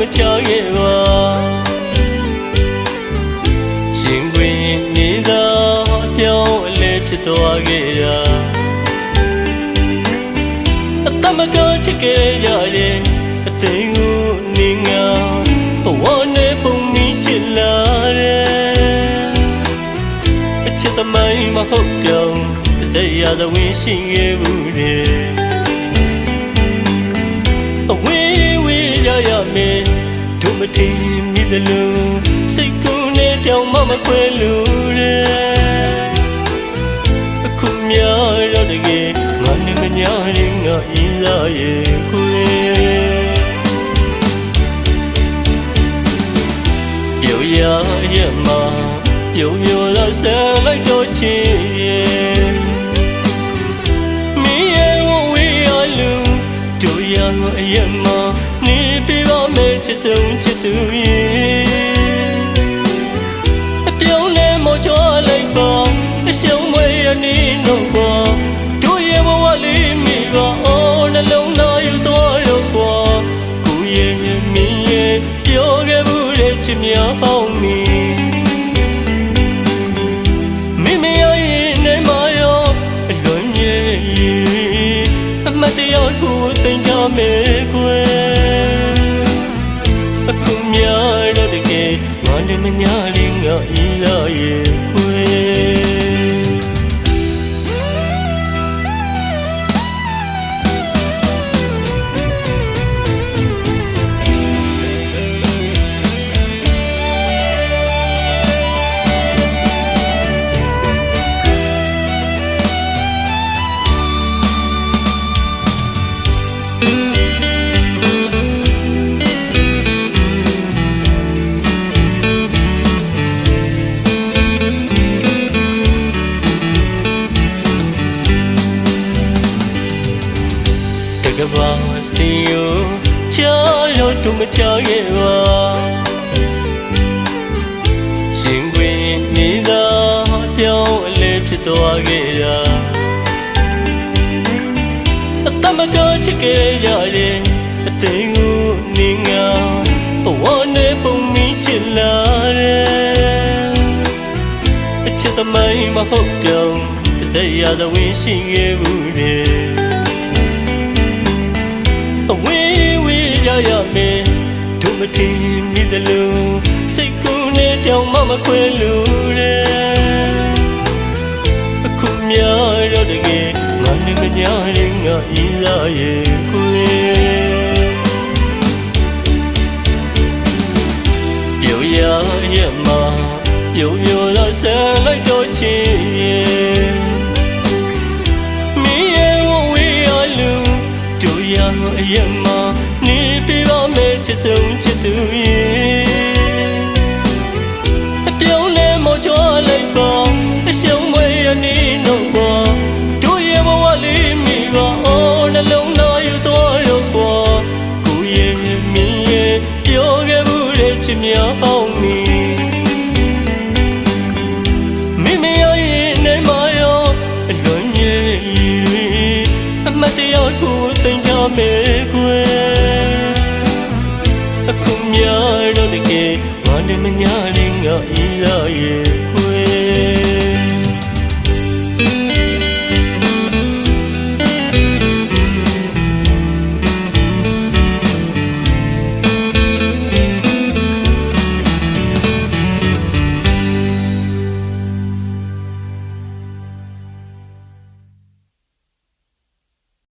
စီယိုချာလို့တို့မချခဲ့ပါရှင်ခွင်နေသာအပြောင်းအလဲဖြစ်သွားခဲ့တာအတမကချစ်ခဲ့ရတယ်အသိကိုနေငါဘဝနဲ့ပုံမိချစ်လာတယ်အချစ်သမိုင်းမဟုတ်တော့ပါစရသဝင်းရှိခဲ့ဘူးတဲ့အ တို့မတင်မိတယ်လို့စိတ်ကူးနဲ့တောင်မှမခွဲလို့တဲ့အခုများတော့တကယ်ငါနဲ့မညာရင်ငါဤလာရဲ့ခွေပြောရရမှာပြုံပြောလာဆန်လိုက်တော့ချင် ရ မချခဲ့ပါရှင်ခွင်နေသာအပြောင်းအလဲဖြစ်သွားခဲ့တာအတမကချစ်ခဲ့ရတယ်အသိကိုနေငါဘဝနဲ့ပုံမိချစ်လာတယ်အချစ်သမိုင်းမဟုတ်တော့ပါစရသဝင်းရှိခဲ့ဘူးတဲ့အ မတင်မိတယ်လို့စိတ်ကူးနဲ့တောင်မှမခွဲလို့တဲ့အခုများတော့တကယ်ငါနဲ့မညာရင်ငါဤလာရဲ့ခွေပြောရရမှာပြောပြောလာဆန်လိုက်တော့ချင်ရဲ့မီးရဲ့ဝဝေးရလူတို့ရအယမ သူရဲ့အပြုံးနဲ့မောချောလိုက်ပါအရှုံးမွေရနေတော့ကွာတို့ရဲ့ဘဝလေးမိပါအော်နှလုံးသားယူသွားတော့ကွာကိုရဲ့မင်းရဲ့ပြောခဲ့ဘူးတဲ့ချစ်များဟောင်းမီမိ တော့တကယ်ငါနဲ့မညာရင်ငါဤလာရဲ့